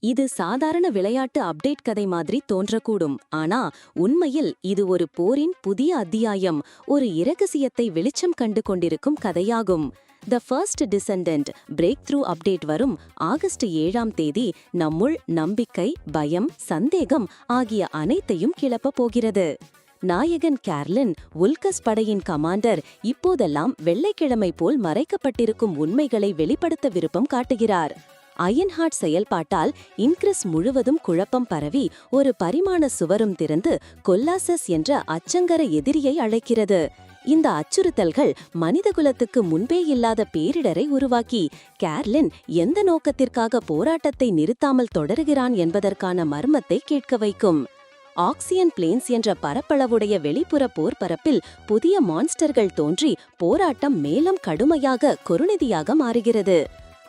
இது சாதாரண விளையாட்டு அப்டேட் கதை மாதிரி தோன்றக்கூடும். ஆனா உண்மையில் இது ஒரு போரின் புதிய அத்தியாயம். ஒரு இரகசியத்தை வெளிச்சம் கண்டு கொண்டிருக்கும் கதையாகும். The first descendant breakthrough update வரும் ஆகஸ்ட் ஏழாம் தேதி. நம்முள் நம்பிக்கை பயம் சந்தேகம் ஆகிய அனைத்தையும் கிளப்பப் போகிறது. நாயகன் கேர்லின் உல்கஸ் படையின் கமாண்டர் இப்போதெல்லாம் வெள்ளைக்கிழமை போல் மறைக்கப்பட்டிருக்கும் உண்மைகளை வெளிப்படுத்த விருப்பம் காட்டுகிறார். அயன்ஹார்ட் செயல்பாட்டால் இன்க்ரிஸ் முழுவதும் குழப்பம் பரவி ஒரு பரிமாண சுவரும் திறந்து கொல்லாசஸ் என்ற அச்சங்கர எதிரியை அழைக்கிறது. இந்த அச்சுறுத்தல்கள் மனிதகுலத்துக்கு முன்பே இல்லாத பேரிடரை உருவாக்கி கேர்லின் எந்த நோக்கத்திற்காக போராட்டத்தை நிறுத்தாமல் தொடருகிறான் என்பதற்கான மர்மத்தை கேட்க வைக்கும். ஆக்சியன் பிளேன்ஸ் என்ற பரப்பளவுடைய வெளிப்புற போர்ப்பரப்பில் புதிய மான்ஸ்டர்கள் தோன்றி போராட்டம் மேலும் கடுமையாக கொருநிதியாக மாறுகிறது.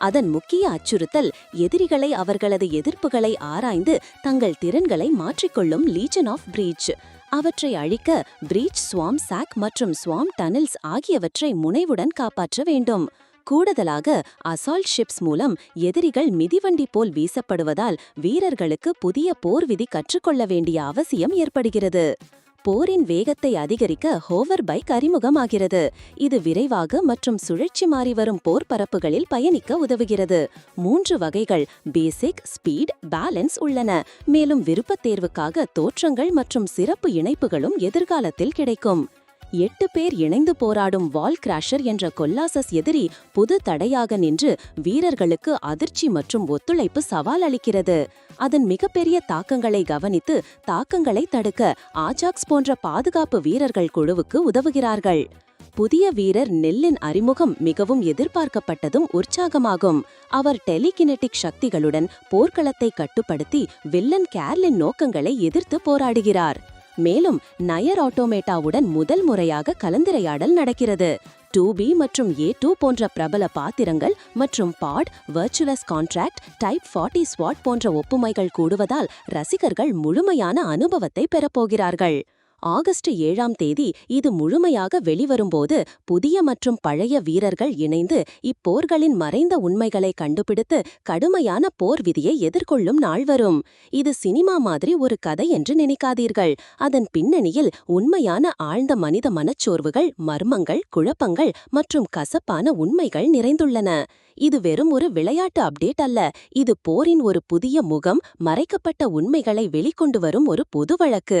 அதன் முக்கிய அச்சுறுத்தல் எதிரிகளை அவர்களது எதிர்ப்புகளை ஆராய்ந்து தங்கள் திறன்களை மாற்றிக்கொள்ளும் லீஜன் ஆஃப் பிரீச் அவற்றை அழிக்க பிரீச் ஸ்வாம் சாக் மற்றும் ஸ்வாம் டனல்ஸ் ஆகியவற்றை முனைவுடன் காப்பாற்ற வேண்டும். கூடுதலாக அசால்ட் ஷிப்ஸ் மூலம் எதிரிகள் மிதிவண்டி போல் வீசப்படுவதால் வீரர்களுக்கு புதிய போர் விதி கற்றுக்கொள்ள வேண்டிய அவசியம் ஏற்படுகிறது. போரின் வேகத்தை அதிகரிக்க ஹோவர் பைக் அறிமுகமாகிறது. இது விரைவாக மற்றும் சுழற்சி மாறி வரும் போர் பரப்புகளில் பயணிக்க உதவுகிறது. மூன்று வகைகள் பேசிக் ஸ்பீட் பேலன்ஸ் உள்ளன. மேலும் விருப்பத் தேர்வுக்காக தோற்றங்கள் மற்றும் சிறப்பு இணைப்புகளும் எதிர்காலத்தில் கிடைக்கும். எட்டு பேர் இணைந்து போராடும் வால் கிராஷர் என்ற கொல்லாசஸ் எதிரி புது தடையாக நின்று வீரர்களுக்கு அதிர்ச்சி மற்றும் ஒத்துழைப்பு சவால் அளிக்கிறது. அதன் மிகப்பெரிய தாக்கங்களை கவனித்து தாக்கங்களை தடுக்க ஆஜாக்ஸ் போன்ற பாதுகாப்பு வீரர்கள் குழுவுக்கு உதவுகிறார்கள். புதிய வீரர் நெல்லின் அறிமுகம் மிகவும் எதிர்பார்க்கப்பட்டதும் உற்சாகமாகும். அவர் டெலிகினெட்டிக் சக்திகளுடன் போர்க்களத்தை கட்டுப்படுத்தி வில்லன் கேர்லின் நோக்கங்களை எதிர்த்து போராடுகிறார். மேலும் நயர் ஆட்டோமேட்டாவுடன் முதல் முறையாக கலந்துரையாடல் நடக்கிறது. டூ பி மற்றும் ஏ டூ போன்ற பிரபல பாத்திரங்கள் மற்றும் பாட் வர்ச்சுவலஸ் கான்ட்ராக்ட் டைப் ஃபார்ட்டி ஸ்வாட் போன்ற ஒப்புமைகள் கூடுவதால் ரசிகர்கள் முழுமையான அனுபவத்தை பெறப்போகிறார்கள் ஆகஸ்ட் ஏழாம் தேதி இது முழுமையாக வெளிவரும்போது புதிய மற்றும் பழைய வீரர்கள் இணைந்து இப்போர்களின் மறைந்த உண்மைகளை கண்டுபிடித்து கடுமையான போர் விதியை எதிர்கொள்ளும் நாள் வரும். இது சினிமா மாதிரி ஒரு கதை என்று நினைக்காதீர்கள். அதன் பின்னணியில் உண்மையான ஆழ்ந்த மனித மனச்சோர்வுகள் மர்மங்கள் குழப்பங்கள் மற்றும் கசப்பான உண்மைகள் நிறைந்துள்ளன. இது வெறும் ஒரு விளையாட்டு அப்டேட் அல்ல. இது போரின் ஒரு புதிய முகம் மறைக்கப்பட்ட உண்மைகளை வெளிக்கொண்டு வரும் ஒரு புது வழக்கு.